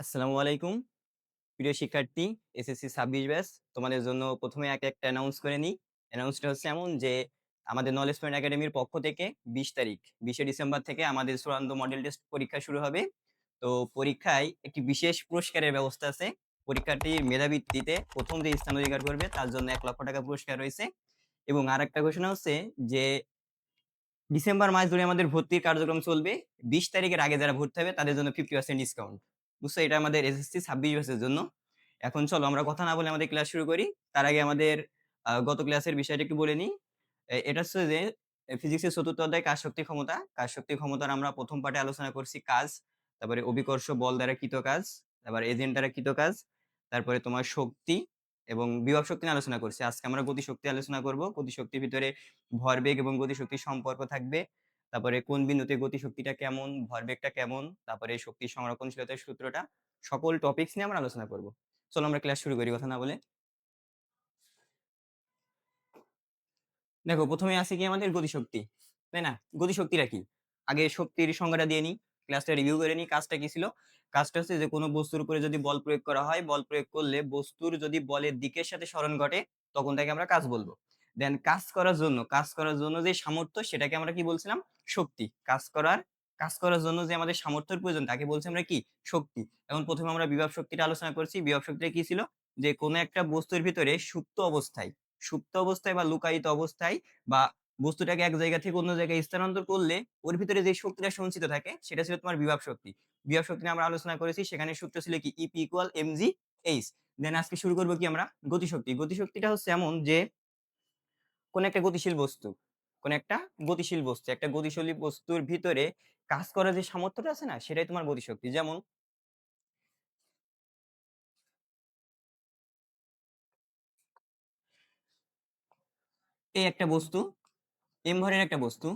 আসসালামু আলাইকুম। প্রিয় শিক্ষার্থী, এসএসসি ছাব্বিশ ব্যাস তোমাদের জন্য প্রথমে এক একটা অ্যানাউন্স করে নিই। অ্যানাউন্সটা হচ্ছে এমন যে, আমাদের নলেজ পয়েন্ট একাডেমির পক্ষ থেকে বিশ তারিখ, বিশে ডিসেম্বর থেকে আমাদের চূড়ান্ত মডেল টেস্ট পরীক্ষা শুরু হবে। তো পরীক্ষায় একটি বিশেষ পুরস্কারের ব্যবস্থা আছে। পরীক্ষার্থীর মেধাবৃত্তিতে প্রথম যে স্থান অধিকার করবে, তার জন্য এক লক্ষ টাকা পুরস্কার রয়েছে। এবং আর একটা ঘোষণা হচ্ছে যে, ডিসেম্বর মাস ধরে আমাদের ভর্তির কার্যক্রম চলবে। বিশ তারিখের আগে যারা ভর্তি হবে, তাদের জন্য ফিফটি পার্সেন্ট ডিসকাউন্ট বুঝছ? এটা আমাদের এসএসসি ছাব্বিশ বছরের জন্য। এখন চলো আমরা কথা না বলে আমাদের ক্লাস শুরু করি। তার আগে আমাদের গত ক্লাসের বিষয়টা একটু বলে নিই। এটা হচ্ছে যে ফিজিক্সের চতুর্থ অধ্যায় কাজ শক্তি ক্ষমতা? কাজ শক্তি ক্ষমতার আমরা প্রথম পার্টে আলোচনা করছি কাজ, তারপরে অভিকর্ষ বল দ্বারা কৃত কাজ, তারপরে এজেন্ট দ্বারা কৃত কাজ, তারপরে তোমার শক্তি এবং বিভব শক্তি নিয়ে আলোচনা করছি। আজকে আমরা গতি শক্তি আলোচনা করব। গতি শক্তির ভিতরে ভরবেগ এবং গতি শক্তির সম্পর্ক থাকবে। তারপরে কোন বিন্দুতে গতি শক্তিটা কেমন ভরবেগটা কেমন, তারপরে শক্তির সংরক্ষণশীলতার সূত্রটা, সকল টপিকস নিয়ে আমরা আলোচনা করব। চলো আমরা ক্লাস শুরু করি কথা না বলে। দেখো, প্রথমে আছে কি আমাদের গতিশক্তি, তাই না? গতিশক্তিটা কি? আগে শক্তির সংজ্ঞাটা দিয়ে নিই ক্লাসটা রিভিউ করে নিই, কাজটা কি ছিল? কাজটা হচ্ছে যে কোনো বস্তুর উপরে যদি বল প্রয়োগ করা হয়, বল প্রয়োগ করলে বস্তুর যদি বলের দিকের সাথে স্মরণ ঘটে, তখন তাকে আমরা কাজ বলব। দেন কাজ করার জন্য, কাজ করার জন্য যে সামর্থ্য সেটাকে আমরা কি বলছিলাম? শক্তি। কাজ করার কাজ করার জন্য যে আমাদের সামর্থ্যের প্রয়োজন তাকে বলছি আমরা কি? শক্তি। এখন প্রথমে আমরা বিভব শক্তিটা আলোচনা করছি। বিভব শক্তিটা কি ছিল? যে কোনো একটা বস্তুর ভিতরে সুপ্ত অবস্থায় সুপ্ত অবস্থায় বা লুকায়িত অবস্থায় বা বস্তুটাকে এক জায়গা থেকে অন্য জায়গায় স্থানান্তর করলে ওর ভিতরে যে শক্তিটা সঞ্চিত থাকে সেটা ছিল তোমার বিভব শক্তি। বিভব শক্তি আমরা আলোচনা করেছি, সেখানে সূত্র ছিল কি? EP equal M G H then আজকে শুরু করব কি আমরা? গতিশক্তি। গতিশক্তিটা হচ্ছে এমন যে কোন একটা গতিশীল বস্তু, কোন একটা গতিশীল বস্তু, একটা গতিশীল বস্তুর ভিতরে কাজ করার যে সামর্থ্যটা আছে না, সেটাই তোমার গতিশক্তি যেমন এই একটা বস্তু এম ভরের একটা বস্তু,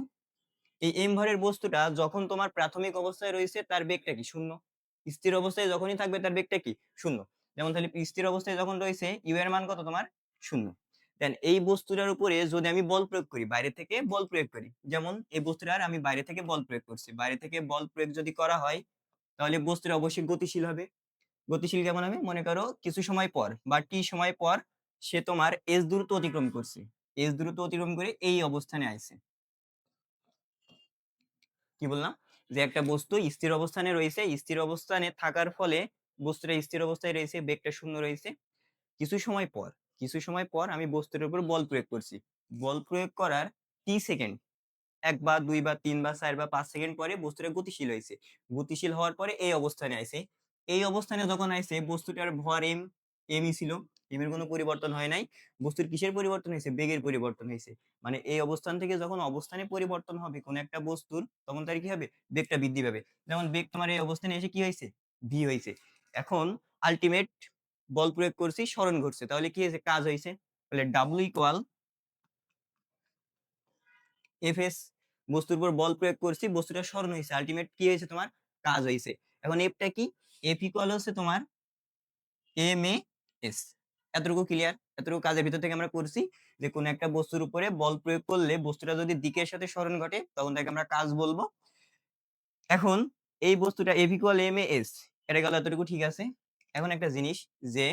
এই এম ভরের বস্তুটা যখন তোমার প্রাথমিক অবস্থায় রয়েছে, তার বেগটা কি? শূন্য। স্থির অবস্থায় যখনই থাকবে, তার বেগটা কি? শূন্য। যেমন তাহলে স্থির অবস্থায় যখন রয়েছে ইউ এর মান কত তোমার? শূন্য। দেন এই বস্তুটার উপরে যদি আমি বল প্রয়োগ করি, বাইরে থেকে বল প্রয়োগ করি। যেমন এই বস্তুটার আমি বাইরে থেকে বল প্রয়োগ করছি। বাইরে থেকে বল প্রয়োগ যদি করা হয়, তাহলে বস্তুটা অবশ্যই গতিশীল হবে। গতিশীল কেমন হবে? মনে করো কিছু সময় পর বা টি সময় পর সে তোমার এস দূরত্ব অতিক্রম করছে। এস দূরত্ব অতিক্রম করে এই অবস্থানে আইছে। কি বললাম? যে একটা বস্তু স্থির অবস্থানে রয়েছে, স্থির অবস্থানে থাকার ফলে বস্তুটা স্থির অবস্থায় রয়েছে, বেগটা শূন্য রয়েছে। কিছু সময় পর কিছু সময় পর আমি বস্তুর উপর বল প্রয়োগ করছি। বল প্রয়োগ করার টি সেকেন্ড, এক বা দুই বা তিন বা চার বা পাঁচ সেকেন্ড পরে বস্তুটা গতিশীল হয়েছে। গতিশীল হওয়ার পরে এই অবস্থানে আইছে। এই অবস্থানে যখন আইছে, বস্তুটার ভর এম এমই ছিল এম এর কোনো পরিবর্তন হয় নাই। বস্তুর কিসের পরিবর্তন হয়েছে? বেগের পরিবর্তন হয়েছে। মানে এই অবস্থান থেকে যখন অবস্থানে পরিবর্তন হবে কোন একটা বস্তুর, তখন তার কি হবে? বেগটা বৃদ্ধি পাবে। যেমন বেগ তোমার এই অবস্থানে এসে কি হয়েছে? ভি হয়েছে। এখন আলটিমেট বল প্রয়োগ করছি, স্মরণ ঘটছে। তাহলে কি হয়েছে? কাজ হয়েছে। তাহলে ডাব্লু ইকুয়াল এফ এস বস্তুর উপর বল প্রয়োগ করছি, বস্তুটা স্মরণ হয়েছে। আলটিমেট কি হয়েছে তোমার? কাজ হয়েছে। এখন এফটা কি? এফ ইকুয়াল হচ্ছে তোমার এম এস এতটুকু ক্লিয়ার এতটুকু কাজের ভিতর থেকে আমরা করছি যে, কোনো একটা বস্তুর উপরে বল প্রয়োগ করলে বস্তুটা যদি দিকের সাথে স্মরণ ঘটে, তখন তাকে আমরা কাজ বলব। এখন এই বস্তুটা এফ ইকুয়াল এম এস এটা গেল এতটুকু, ঠিক আছে? এখন একটা জিনিস যে,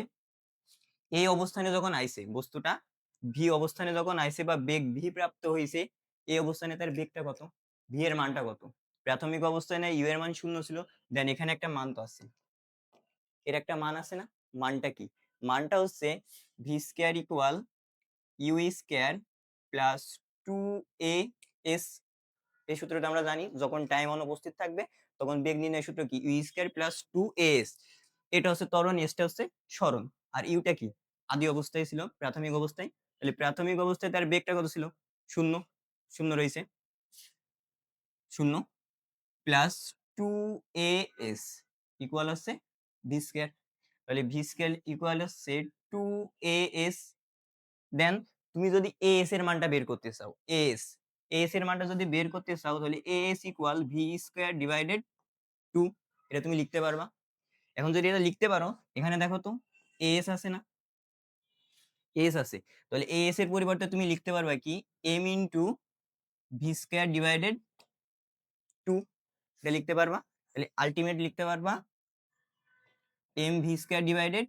এই অবস্থানে যখন আইছে, বস্তুটা ভি অবস্থানে যখন আইছে বা বেগ ভি প্রাপ্ত হয়েছে এই অবস্থানে তার বেগটা কত? ভি এর মানটা কত? প্রাথমিক অবস্থানে ইউ এর মান শূন্য ছিল দেন এখানে একটা মান তো আছে। এর একটা মান আছে না? মানটা কি? মানটা হচ্ছে V square equal U square plus two A S এই সূত্রটা আমরা জানি, যখন টাইম অনুপস্থিত থাকবে, তখন বেগ নির্ণয় সূত্র কি? U square plus two S এটা হচ্ছে ত্বরণ, এসটা হচ্ছে স্মরণ। আর ইউটা কি? আদি অবস্থায় ছিল, প্রাথমিক অবস্থায়। তাহলে প্রাথমিক অবস্থায় তার বেগটা কত ছিল? শূন্য। শূন্য রয়েছে। শূন্য plus two A S equal হচ্ছে ভি স্কোয়ার। তাহলে ভি স্কোয়ার ইকুয়াল হচ্ছে টু এ এস। দেন তুমি যদি এ এস এর মানটা বের করতে চাও, এ এস। এ এস এর মানটা যদি বের করতে চাও, তাহলে A S equal V square divided two এটা তুমি লিখতে পারবা। এখন যদি এটা লিখতে পারো, এখানে দেখো তো এস আছে না? এস আছে। তাহলে এস এর পরিবর্তে তুমি লিখতে পারবা কি? M into V square divided two এটা লিখতে পারবা। তাহলে আলটিমেট লিখতে পারবা। M V square divided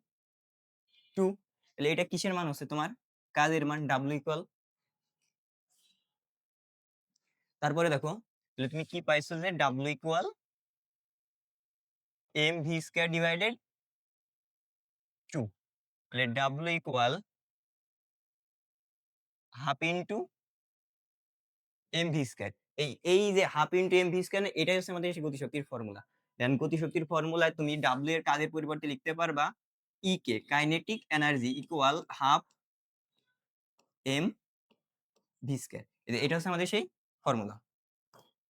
two তাহলে এটা কিসের মান হচ্ছে তোমার? কাজের মান ডাব্লিউ ইকুয়াল তারপরে দেখো, তাহলে তুমি কি পাইছো যে W equal M V square divided two তাহলে W equal half into M V square এই এই যে half into M V square এটাই হচ্ছে আমাদের গতিশক্তির ফর্মুলা দেন গতিশক্তির ফর্মুলায় তুমি ডাব্লিউ এর কাজের পরিবর্তে লিখতে পারবা E K kinetic energy equal half M V square এটা হচ্ছে আমাদের সেই ফর্মুলা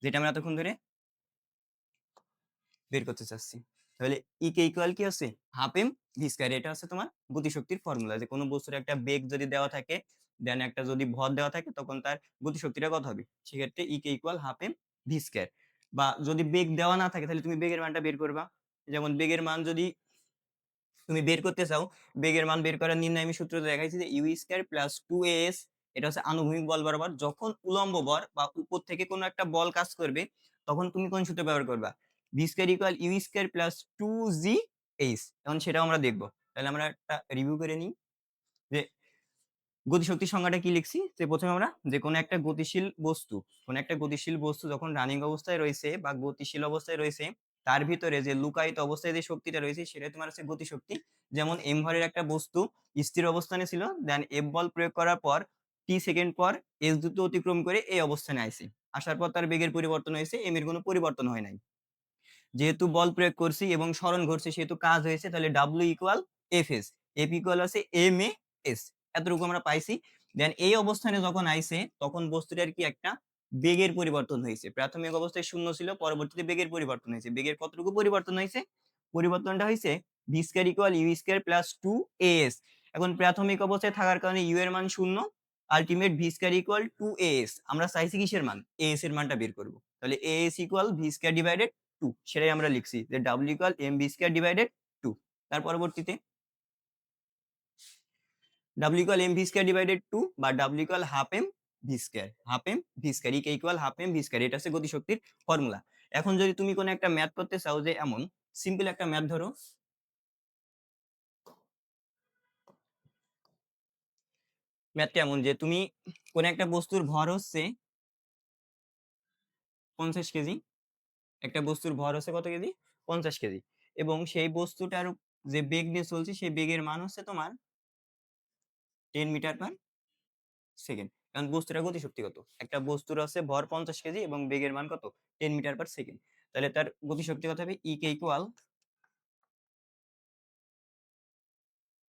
যেটা আমরা এতক্ষণ ধরে বের করতে চাচ্ছি। তাহলে ই কে ইকুয়াল কি হচ্ছে হাফ এম ভি স্কোয়ার এটা হচ্ছে তোমার গতিশক্তির ফর্মুলা যে কোনো বস্তুর একটা বেগ যদি দেওয়া থাকে দেন একটা যদি ভর দেওয়া থাকে, তখন তার গতিশক্তিটা কত হবে? সেক্ষেত্রে E K equal half M V square বা যদি বেগ দেওয়া না থাকে, তাহলে তুমি বেগের মানটা বের করবা। যেমন বেগের মান যদি তুমি বের করতে চাও, বেগের মান বের করার নির্ণয় আমি সূত্র দেখাইছি যে U square plus two S এটা হচ্ছে আনুভূমিক বল বরাবর। যখন উলম্ব বল বা উপর থেকে কোনো একটা বল কাজ করবে, তখন তুমি কোন সূত্র ব্যবহার করবা? V square equal U square plus two G H এখন সেটাও আমরা দেখব। তাহলে আমরা একটা রিভিউ করে নিই যে গতিশক্তির সংজ্ঞাটা কি লিখছি? যে প্রথমে আমরা যে কোনো একটা গতিশীল বস্তু, কোন একটা গতিশীল বস্তু যখন রানিং অবস্থায় রয়েছে বা গতিশীল অবস্থায় রয়েছে, তার ভিতরে যে লুকায়িত অবস্থায় যে শক্তিটা রয়েছে, সেটা তোমার হচ্ছে গতিশক্তি। যেমন এম ভরের একটা বস্তু স্থির অবস্থানে ছিল দেন এফ বল প্রয়োগ করার পর টি সেকেন্ড পর এস দ্রুত অতিক্রম করে এই অবস্থানে আইছে আসার পর তার বেগের পরিবর্তন হয়েছে এম এর কোনো পরিবর্তন হয় নাই। যেহেতু বল প্রয়োগ করছি এবং স্মরণ ঘটছে, সেহেতু কাজ হয়েছে, তাহলে W equal F S F equal আছে এম এ এস এতটুকু আমরা পাইছি। দেন এই অবস্থানে যখন আইছে, তখন বস্তুটার কি একটা বেগের পরিবর্তন হয়েছে। প্রাথমিক অবস্থায় শূন্য ছিল, পরবর্তীতে বেগের পরিবর্তন হয়েছে। বেগের কতটুকু পরিবর্তন হয়েছে? পরিবর্তনটা হয়েছে V square equal U square plus two S এখন প্রাথমিক অবস্থায় থাকার কারণে ইউ এর মান শূন্য ultimate V square equal two S আমরা চাইছি কিসের মান? এস এর মানটা বের করব। তাহলে S equal V square divided two সেটাই আমরা লিখছি। যে W equal M V square divided two তার পরবর্তীতে? W equal M V square divided two বা W equal half M V square half M V square EK equal half M V square এটা হচ্ছে গতিশক্তির formula এখন যদি তুমি কোনো একটা ম্যাথ করতে চাও যে এমন সিম্পল একটা ম্যাথ ধরো। ম্যাথটা এমন যে তুমি কোন একটা বস্তুর ভর হচ্ছে পঞ্চাশ কেজি একটা বস্তুর ভর হচ্ছে কত কেজি? পঞ্চাশ কেজি। এবং সেই বস্তুটার যে বেগ নিয়ে চলছে, সেই বেগের মান হচ্ছে তোমার টেন মিটার পার সেকেন্ড। কারণ বস্তুটা গতিশক্তি কত? একটা বস্তুর আছে ভর পঞ্চাশ কেজি এবং বেগের মান কত? Ten meter per second. তাহলে তার গতিশক্তি কত হবে? E K equal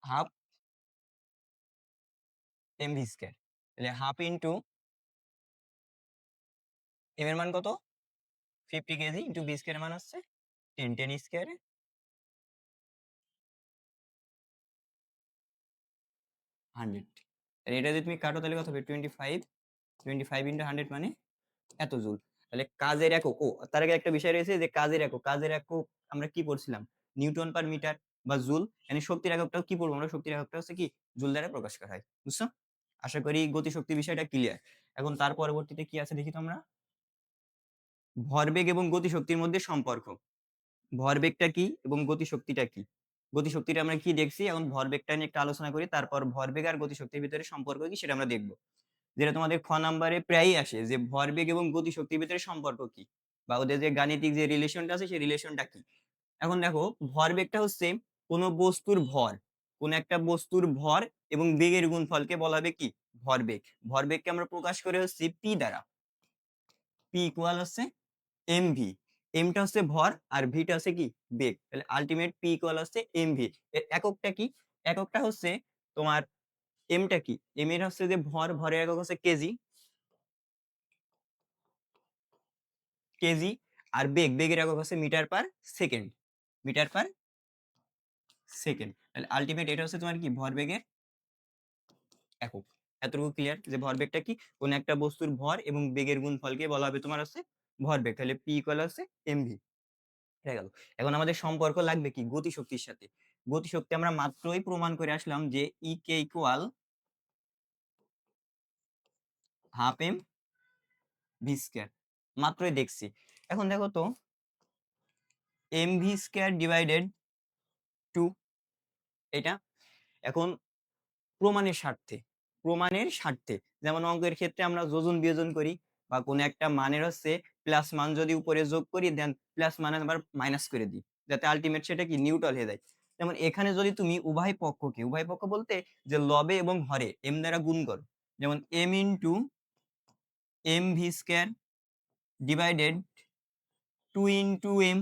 half M V square তাহলে হাফ ইন্টু এম এর মান কত? Fifty KG into B square মান হচ্ছে টেন টেন স্কয়ারে হান্ড্রেড এটা যদি তুমি কাটো, তাহলে কত হবে? Twenty five twenty five into hundred মানে এত জুল। তাহলে কাজের একক, ও, তার আগে একটা বিষয় রয়েছে যে কাজের একক কাজের একক আমরা কি পড়ছিলাম নিউটন পার মিটার বা জুল মানে শক্তির এককটাও কি পড়ব আমরা? শক্তির এককটা হচ্ছে কি? জুল দ্বারা প্রকাশ করা হয়, বুঝছ? আশা করি গতিশক্তি বিষয়টা ক্লিয়ার এখন তার পরবর্তীতে কি আছে দেখি তোমরা? ভরবেগ এবং গতিশক্তির মধ্যে সম্পর্ক। ভরবেগটা কি এবং গতিশক্তিটা কি? গতিশক্তিটা আমরা কি দেখছি? এখন ভরবেগটা নিয়ে একটা আলোচনা করি, তারপর ভরবেগ আর গতিশক্তির ভিতরে সম্পর্ক কি সেটা আমরা দেখব। যেটা তোমাদের খ নাম্বারে প্রায়ই আসে যে ভরবেগ এবং গতিশক্তির ভিতরে সম্পর্ক কি বা ওদের যে গাণিতিক যে রিলেশনটা আছে সেই রিলেশনটা কি? এখন দেখো, ভরবেগটা হচ্ছে কোনো বস্তুর ভর, কোন একটা বস্তুর ভর এবং বেগের গুণফলকে বলা হবে কি? ভরবেগ। ভরবেগকে আমরা প্রকাশ করে হচ্ছে পি দ্বারা। পি ইকুয়াল হচ্ছে এম ভি এমটা হচ্ছে ভর আর ভিটা হচ্ছে কি? বেগ। তাহলে আলটিমেট পি ইকুয়াল হচ্ছে এম ভি এককটা কি? এককটা হচ্ছে তোমার এমটা কি? এম এর হচ্ছে যে ভর, ভরের একক হচ্ছে কেজি। কেজি আর বেগ, বেগের একক হচ্ছে meter per second. Meter per second. তাহলে আলটিমেট এটা হচ্ছে তোমার কি? ভরবেগের একক। এতটুকু ক্লিয়ার যে ভরবেগটা কি? কোন একটা বস্তুর ভর এবং বেগের গুণফলকে বলা হবে তোমার হচ্ছে ভরবেগ তাহলে পি ইকুয়াল হচ্ছে এমভি হয়ে গেল। এখন আমাদের সম্পর্ক লাগবে কি? গতিশক্তির সাথে। গতিশক্তি আমরা মাত্রই প্রমাণ করে আসলাম যে E K equal half M V square মাত্রই দেখছি। এখন দেখো তো M V square divided two এটা এখন প্রমাণের স্বার্থে প্রমাণের স্বার্থে। যেমন অঙ্কের ক্ষেত্রে আমরা যোজন বিয়োজন করি বা কোনো একটা মানের হচ্ছে প্লাস মান যদি উপরে যোগ করি দেন প্লাস মান আবার মাইনাস করে দিই। যাতে আলটিমেট সেটা কি নিউট্রাল হয়ে যায়। যেমন এখানে যদি তুমি উভয় পক্ষকে, উভয় পক্ষ বলতে যে লবে এবং হরে এম দ্বারা গুণ করো। যেমন M into M V square divided two into M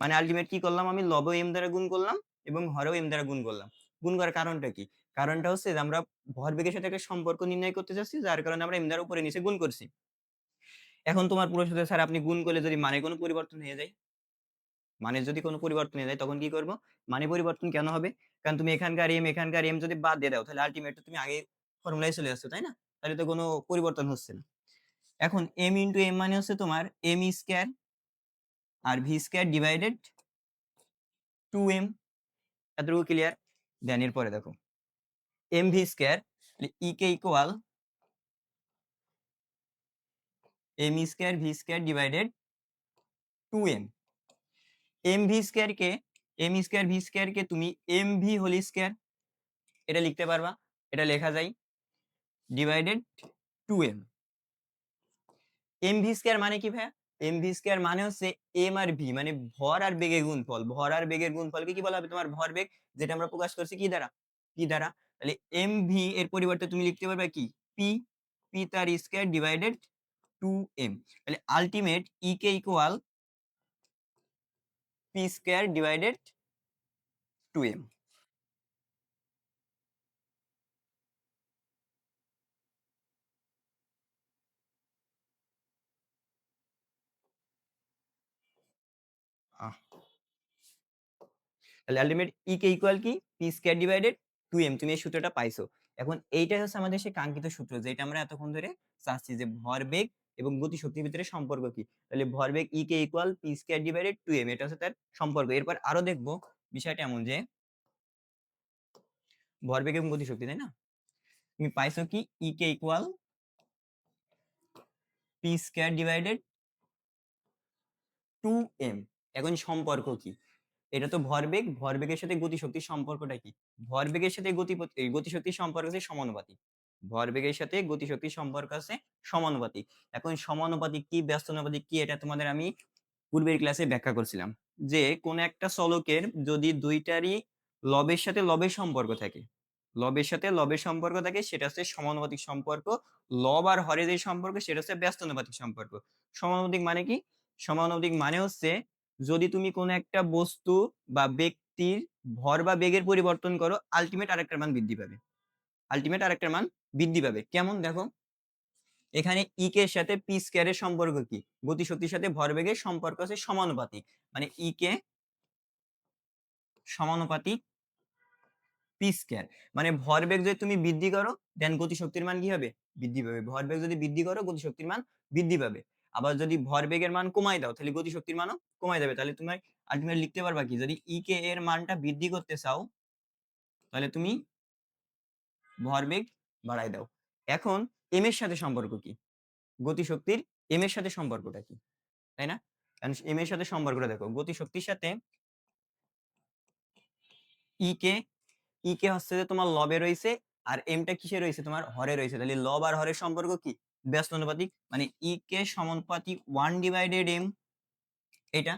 মানে আলটিমেট কি করলাম আমি? লবে এম দ্বারা গুণ করলাম এবং হরেও এম দ্বারা গুণ করলাম। গুণ করার কারণটা কি? কারণটা হচ্ছে যে আমরা ভরবেগের সাথে একটা সম্পর্ক নির্ণয় করতে চাচ্ছি, যার কারণে আমরা এম দ্বারা উপরে নিচে গুণ করছি। এখন তোমার পুরো হচ্ছে, স্যার আপনি গুণ করলে যদি মানে কোনো পরিবর্তন হয়ে যায় মানে যদি কোনো পরিবর্তন হয়ে যায় তখন কি করব? মানে পরিবর্তন কেন হবে? কারণ তুমি এখানকার এম এখানকার এম যদি বাদ দিয়ে দাও তাহলে আলটিমেট তুমি আগে ফর্মুলায় চলে আসছো তাই না? তাহলে তো কোনো পরিবর্তন হচ্ছে না। এখন এম ইন্টু এম মানে হচ্ছে তোমার এম স্কোয়ার আর V square divided two M এতটুকু ক্লিয়ার দেন এরপরে দেখো। M V square E K equal M square V square divided two M M V স্কোয়ারকে এম স্কোয়ার ভি স্কোয়ারকে তুমি এম ভি হোল স্কোয়ার এটা লিখতে পারবা, এটা লেখা যায় divided two M M V square মানে কি ভাইয়া? এম ভি স্কোয়ার মানে হচ্ছে এম আর ভি মানে ভর আর বেগের গুণফল, ভর আর বেগের গুণফলকে কি বলা হবে তোমার? ভর বেগ, যেটা আমরা প্রকাশ করছি কি দ্বারা? কি দ্বারা। তাহলে এম ভি এর পরিবর্তে তুমি লিখতে পারবে কি? পি পি তার স্কোয়ার ডিভাইডেড টু এম তাহলে ultimate E K equal P square divided two M তাহলে আলটিমেট ই কে ইকুয়াল কি? P square divided two M তুমি এই সূত্রটা পাইছো। এখন এইটাই হচ্ছে আমাদের সেই কাঙ্ক্ষিত সূত্র, যেটা আমরা এতক্ষণ ধরে চাচ্ছি যে ভরবেগ এবং গতি শক্তির ভিতরে সম্পর্ক কি? তাহলে ভরবেগ E K equal P square divided two M এটা হচ্ছে তার সম্পর্ক। এরপর আরও দেখব বিষয়টা এমন যে ভরবেগ এবং গতি শক্তি তাই না? তুমি পাইছো কি? E K equal P square divided two M এখন সম্পর্ক কি? এটা তো ভরবেগ, ভরবেগের সাথে গতিশক্তির সম্পর্কটা কি? ভরবেগের সাথে গতি গতিশক্তির সম্পর্ক হচ্ছে সমানুপাতিক। ভরবেগের সাথে গতিশক্তির সম্পর্ক আছে সমানুপাতিক। এখন সমানুপাতিক কি ব্যস্তানুপাতিক কি, এটা তোমাদের আমি পূর্বের ক্লাসে ব্যাখ্যা করছিলাম যে, কোন একটা চলকের যদি দুইটারই লবের সাথে লবের সম্পর্ক থাকে, লবের সাথে লবের সম্পর্ক থাকে, সেটা হচ্ছে সমানুপাতিক সম্পর্ক, লব আর হরের যে সম্পর্ক, সেটা হচ্ছে ব্যস্তানুপাতিক সম্পর্ক। সমানুপাতিক মানে কি? সমানুপাতিক মানে হচ্ছে যদি তুমি কোনো একটা বস্তু বা ব্যক্তির ভর বা বেগের পরিবর্তন করো আলটিমেট আরেকটার মান বৃদ্ধি পাবে। আলটিমেট আরেকটার মান বৃদ্ধি পাবে। কেমন দেখো? এখানে ই কে সাথে পি স্কয়ারের সম্পর্ক কি? গতিশক্তির সাথে ভরবেগের সম্পর্ক আছে সমানুপাতিক। মানে ই কে সমানুপাতিক পি স্কয়ার মানে ভরবেগ যদি তুমি বৃদ্ধি করো দেন গতিশক্তির মান কি হবে? বৃদ্ধি পাবে। ভরবেগ যদি বৃদ্ধি করো, গতিশক্তির মান বৃদ্ধি পাবে। আবার যদি ভরবেগের মান কমাই দাও, তাহলে গতিশক্তির মানও কমাই যাবে তাহলে তুমি আলটিমেট লিখতে পারবা কি? যদি ই কে এর মানটা বৃদ্ধি করতে চাও, তাহলে তুমি ভরবেগ বাড়াই দাও। এখন এম এর সাথে সম্পর্ক কি? গতিশক্তির এম এর সাথে সম্পর্কটা কি? তাই না? এম এর সাথে সম্পর্কটা দেখো, গতিশক্তির সাথে ই কে ই কে হচ্ছে যে তোমার লবে রয়েছে আর এমটা কিসে রয়েছে? তোমার হরে রয়েছে। তাহলে লব আর হরের সম্পর্ক কি? ব্যস্ত অনুপাতিক মানে ই কে সমানুপাতিক ওয়ান ডিভাইডেড এম এটা?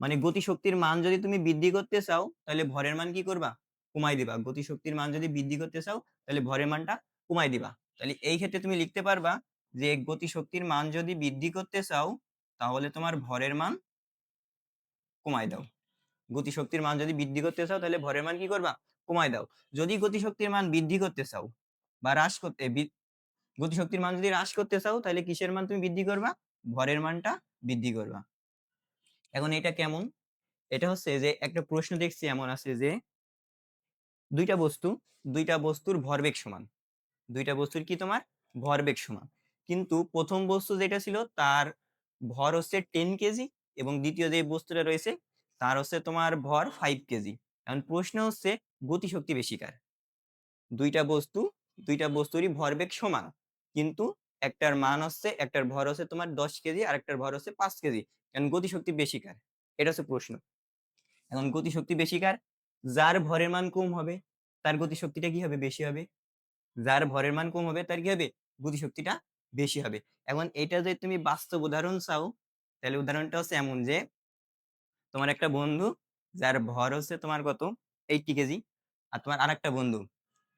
মানে গতিশক্তির মান যদি তুমি বৃদ্ধি করতে চাও, তাহলে ভরের মান কি করবা? কমাই দিবা। গতিশক্তির মান যদি বৃদ্ধি করতে চাও, তাহলে ভরের মানটা কমাই দিবা। তাহলে এই ক্ষেত্রে তুমি লিখতে পারবা যে, গতিশক্তির মান যদি বৃদ্ধি করতে চাও, তাহলে তোমার ভরের মান কমাই দাও। গতিশক্তির মান যদি বৃদ্ধি করতে চাও, তাহলে ভরের মান কি করবা? কমাই দাও। যদি গতিশক্তির মান বৃদ্ধি করতে চাও বা হ্রাস করতে গতিশক্তির মান যদি হ্রাস করতে চাও, তাহলে কিসের মান তুমি বৃদ্ধি করবা? ভরের মানটা বৃদ্ধি করবা। এখন এটা কেমন? এটা হচ্ছে যে, একটা প্রশ্ন দেখছি এমন আছে যে, দুইটা বস্তু, দুইটা বস্তুর ভরবেগ সমান। দুইটা বস্তুর কি তোমার? ভরবেগ সমান। কিন্তু প্রথম বস্তু যেটা ছিল তার ভর হচ্ছে টেন কেজি এবং দ্বিতীয় যে বস্তুটা রয়েছে তার হচ্ছে তোমার ভর ফাইভ কেজি। এখন প্রশ্ন হচ্ছে গতিশক্তি বেশি কার? দুইটা বস্তু, দুইটা বস্তুরই ভরবেগ সমান, কিন্তু একটার মান হচ্ছে, একটার ভর হচ্ছে তোমার দশ কেজি আর একটার ভর হচ্ছে পাঁচ কেজি। কারণ গতিশক্তি বেশি কার? এটা হচ্ছে প্রশ্ন। এখন গতিশক্তি বেশি কার? যার ভরের মান কম হবে, তার গতিশক্তিটা কি হবে? বেশি হবে। যার ভরের মান কম হবে, তার কি হবে? গতিশক্তিটা বেশি হবে। এখন এটা যদি তুমি বাস্তব উদাহরণ চাও, তাহলে উদাহরণটা হচ্ছে এমন যে, তোমার একটা বন্ধু, যার ভর হচ্ছে তোমার কত? Eighty KG. আর তোমার আরেকটা বন্ধু,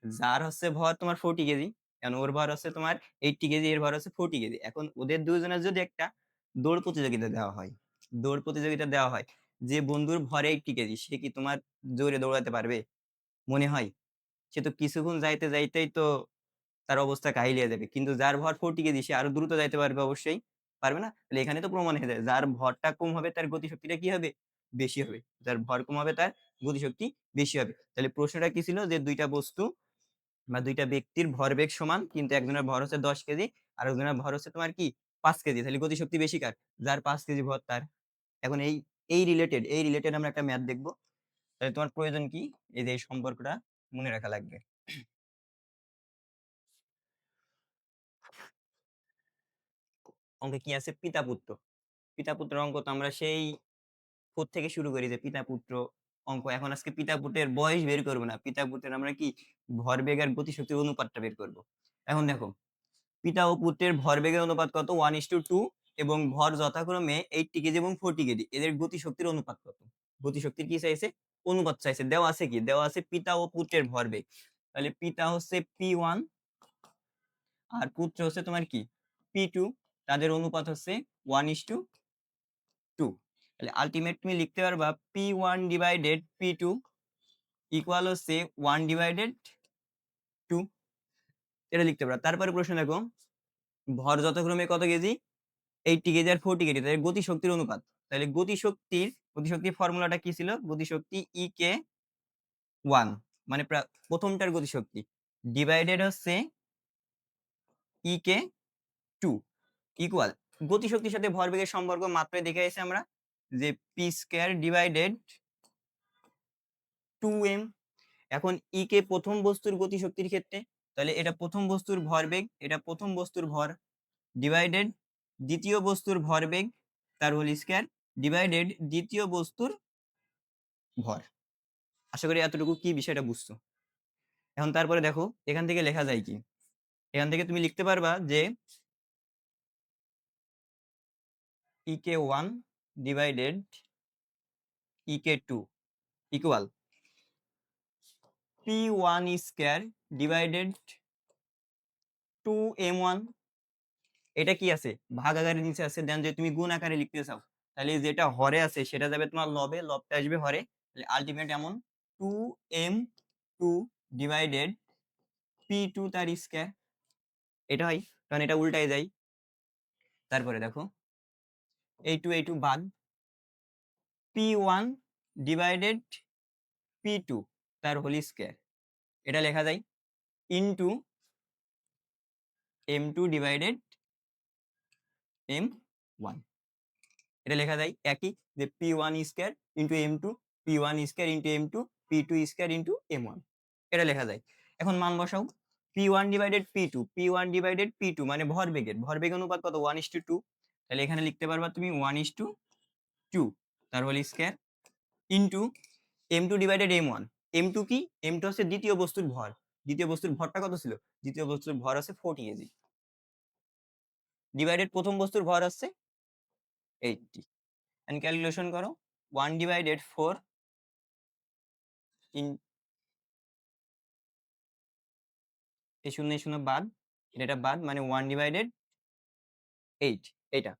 যার হচ্ছে ভর তোমার ফোরটি কেজি। কারণ ওর ভর হচ্ছে তোমার এইটটি কেজি, এর ভর হচ্ছে ফোরটি কেজি। এখন ওদের দুজনের যদি একটা দৌড় প্রতিযোগিতা দেওয়া হয়, দৌড় প্রতিযোগিতা দেওয়া হয়, যে বন্ধুর ভর এইটটি কেজি, সে কি তোমার জোরে দৌড়াতে পারবে? মনে হয়? সে তো কিছুক্ষণ যাইতে যাইতেই তো তার অবস্থা কাহিলিয়ে যাবে। কিন্তু যার ভর ফোরটি কেজি সে আরও দ্রুত যাইতে পারবে অবশ্যই। পারবে না? তাহলে এখানে তো প্রমাণ হয়ে যায়। যার ভরটা কম হবে, তার গতিশক্তিটা কি হবে? বেশি হবে। যার ভর কম হবে, তার গতিশক্তি বেশি হবে। তাহলে প্রশ্নটা কি ছিল? যে দুইটা বস্তু বা দুইটা ব্যক্তির ভরবেগ সমান, কিন্তু একজনের ভর হচ্ছে দশ কেজি আর একজনের ভর হচ্ছে তোমার কি? পাঁচ কেজি। তাহলে গতিশক্তি বেশি কার? যার পাঁচ কেজি ভর, তার। এখন এই এই রিলেটেড এই রিলেটেড আমরা একটা ম্যাথ দেখব। তাহলে তোমার প্রয়োজন কি? এই যে এই সম্পর্কটা। মনে রাখা লাগবে। অঙ্কে কি আছে? পিতা পুত্র। পিতা পুত্র অঙ্ক তো আমরা সেই ফোর থেকে শুরু করি যে পিতা পুত্র অঙ্ক। এখন আজকে পিতা পুত্রের বয়স বের করব না। পিতা পুত্রের আমরা কি? ভরবেগ আর গতিশক্তির অনুপাতটা বের করব। এখন দেখো, পিতা ও পুত্রের ভরবেগের অনুপাত কত? ওয়ান ইস টু টু এবং ভর যথাক্রমে এইটটি কেজি এবং ফোরটি কেজি এদের গতিশক্তির অনুপাত কত? গতিশক্তির কি চাইছে? অনুপাত চাইছে, দেওয়া আছে কি? দেওয়া আছে পিতা ও পুত্রের ভরবেগ তাহলে পিতা হচ্ছে পি ওয়ান আর পুত্র হচ্ছে তোমার কি? P two. তাদের অনুপাত হচ্ছে ওয়ান ইস টু টু। তাহলে আলটিমেট তুমি লিখতে পারবা P one divided P two equal হচ্ছে ওয়ান ডিভাইডেড টু। এটা লিখতে পারো তারপরে প্রশ্ন দেখো, ভর যথাক্রমে কত কেজি? এইটটি কেজি আর ফোরটি কেজি। তাহলে গতিশক্তির অনুপাত। তাহলে গতিশক্তির গতিশক্তির ফর্মুলাটা কি ছিল? গতিশক্তি ই কে ওয়ান মানে প্রথমটার গতিশক্তি। ডিভাইডেড হচ্ছে ই কে টু ইকুয়াল গতিশক্তির সাথে ভরবেগের সম্পর্ক মাত্রায় দেখে এসে আমরা যে P square divided two M এখন ই কে প্রথম বস্তুর গতিশক্তির ক্ষেত্রে, তাহলে এটা প্রথম বস্তুর ভরবেগ, এটা প্রথম বস্তুর ভর ডিভাইডেড দ্বিতীয় বস্তুর ভরবেগ, তার হোল স্কোয়ার ডিভাইডেড দ্বিতীয় বস্তুর ভর। আশা করি এতটুকু কি বিষয়টা বুঝছ? এখন তারপরে দেখো, এখান থেকে লেখা যায় কি? এখান থেকে তুমি লিখতে পারবা যে EK one divided EK two equal P one square divided two M one এটা কি আছে? ভাগ আকারে নিচে আছে দেন যে তুমি গুণ আকারে লিখতে চাও। তাহলে যেটা হরে আছে সেটা যাবে তোমার লবে, লবটা আসবে হরে। তাহলে আলটিমেট এমন? Two M two divided P two তার স্কোয়ার এটা হয়, কারণ এটা উল্টায় যায়। তারপরে দেখো, এই টু এই টু বাদ। P one divided P two তার হোল স্কোয়ার এটা লেখা যায় into M two divided M one এটা লেখা যায় একই যে P one square into M two P one square into M two P two square into M one এটা লেখা যায়। এখন মান বসাও। P one divided P two P one divided P two মানে ভরবেগের ভরবেগ অনুপাত কত? ওয়ান ইস টু টু তাহলে এখানে লিখতে পারবা তুমি ওয়ান ইস টু টু তার whole square into M two divided M one M two কি? এম টু হচ্ছে দ্বিতীয় বস্তুর ভর। দ্বিতীয় বস্তুর ভরটা কত ছিল? দ্বিতীয় বস্তুর ভর আছে ফোরটি কেজি ডিভাইডেড প্রথম বস্তুর ভর আছে এইটটি। এন্ড ক্যালকুলেশন করো ওয়ান ডিভাইডেড ফোর ইন এই শূন্য এই শূন্য বাদ, এটা বাদ মানে ওয়ান ডিভাইডেড এইট এইটা।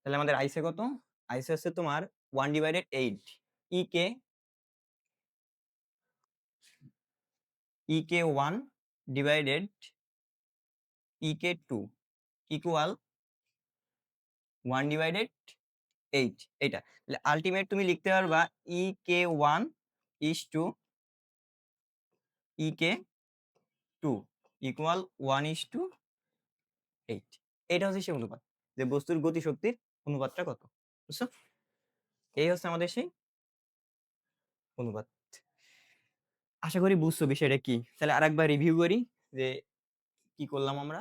তাহলে আমাদের আইসে কত? আইসে হচ্ছে তোমার one divided eight E K E K one divided E K two equal one divided eight এইটা। তাহলে আলটিমেট তুমি লিখতে পারবা E K one is to E K two equal one is to eight এটা হচ্ছে সেই অনুপাত। যে বস্তুর গতি শক্তির অনুপাতটা কত, বুঝছ? এই হচ্ছে আমাদের সেই অনুপাত। আশা করি বুঝছ বিষয়টা কি। তাহলে আরেকবার রিভিউ করি যে কি করলাম আমরা?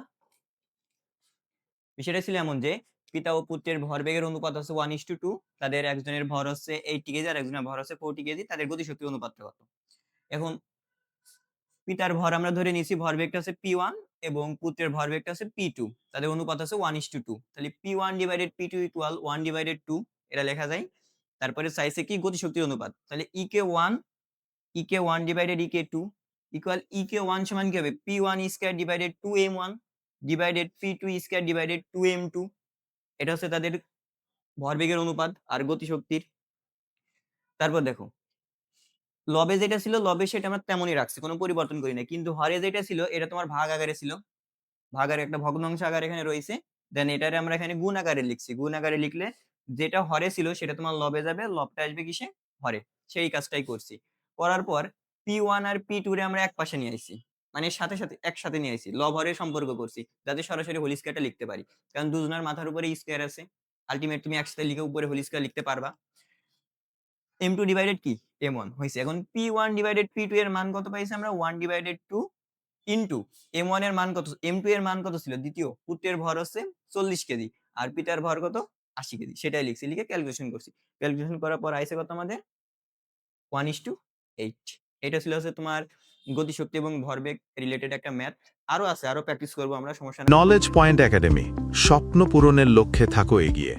বিষয়টা ছিল এমন যে, পিতা ও পুত্রের ভরবেগের অনুপাত হচ্ছে ওয়ান ইস টু টু তাদের একজনের ভর হচ্ছে এইটটি কেজি আর একজনের ভর হচ্ছে ফোরটি কেজি, তাদের গতিশক্তির অনুপাতটা কত? এখন, পিতার ভর আমরা ধরে নিয়েছি ভরবেগটা হচ্ছে পি ওয়ান এবং পুত্রের ভরবেগটা হচ্ছে পি টু তাদের অনুপাত হচ্ছে ওয়ান ইস টু টু তাহলে P one divided P two equal one divided two এটা লেখা যায়। তারপরে চাইছে কি? গতিশক্তির অনুপাত, তাহলে E K one E K one divided E K two equal E K one সমান কি হবে? P one square divided two M one divided P two square divided two M two এটা হচ্ছে তাদের ভরবেগের অনুপাত আর গতিশক্তির। তারপর দেখো, লবে যেটা ছিল, লবে সেটা আমরা তেমনই রাখছি, কোনো পরিবর্তন করি না কিন্তু হরে যেটা ছিল, এটা তোমার ভাগ আকারে ছিল। ভাগ আকারে একটা ভগ্নাংশ আকার এখানে রয়েছে। দেন এটারে আমরা এখানে গুণ আকারে লিখছি। গুণ আকারে লিখলে যেটা হরে ছিল, সেটা তোমার লবে যাবে, লবটা আসবে কিসে? হরে। সেই কাজটাই করছি। করার পর পি ওয়ান আর পি টু রে আমরা এক পাশে নিয়ে আইছি। মানে সাথে সাথে, একসাথে নিয়ে লব হরে সম্পর্ক করছি, যাতে সরাসরি হোল স্কয়ারটা লিখতে পারি। কারণ দুজনের মাথার উপরে স্কয়ার আছে। আলটিমেট তুমি একসাথে লিখে উপরে হোল স্কয়ার লিখতে পারবা। এম টু ডিভাইডেড কি? এম ওয়ান হয়েছে এখন P one divided P two এর মান কত পাইছি আমরা? One divided two into M ওয়ানের মান কত? এম টু এর মান কত ছিল? দ্বিতীয়। পুত্রের ভর হচ্ছে চল্লিশ কেজি। আর পিতার ভর কত? আশি কেজি। সেটাই লিখছি, লিখে ক্যালকুলেশন করছি। ক্যালকুলেশন করার পর আইসে কত আমাদের? ওয়ান ইস টু এইট এটা ছিল হচ্ছে তোমার গতিশক্তি এবং ভরবেগ রিলেটেড একটা ম্যাথ আরও আছে, আরও প্র্যাকটিস করব আমরা, সমস্যা নলেজ পয়েন্ট একাডেমি স্বপ্ন পূরণের লক্ষ্যে থাকো এগিয়ে।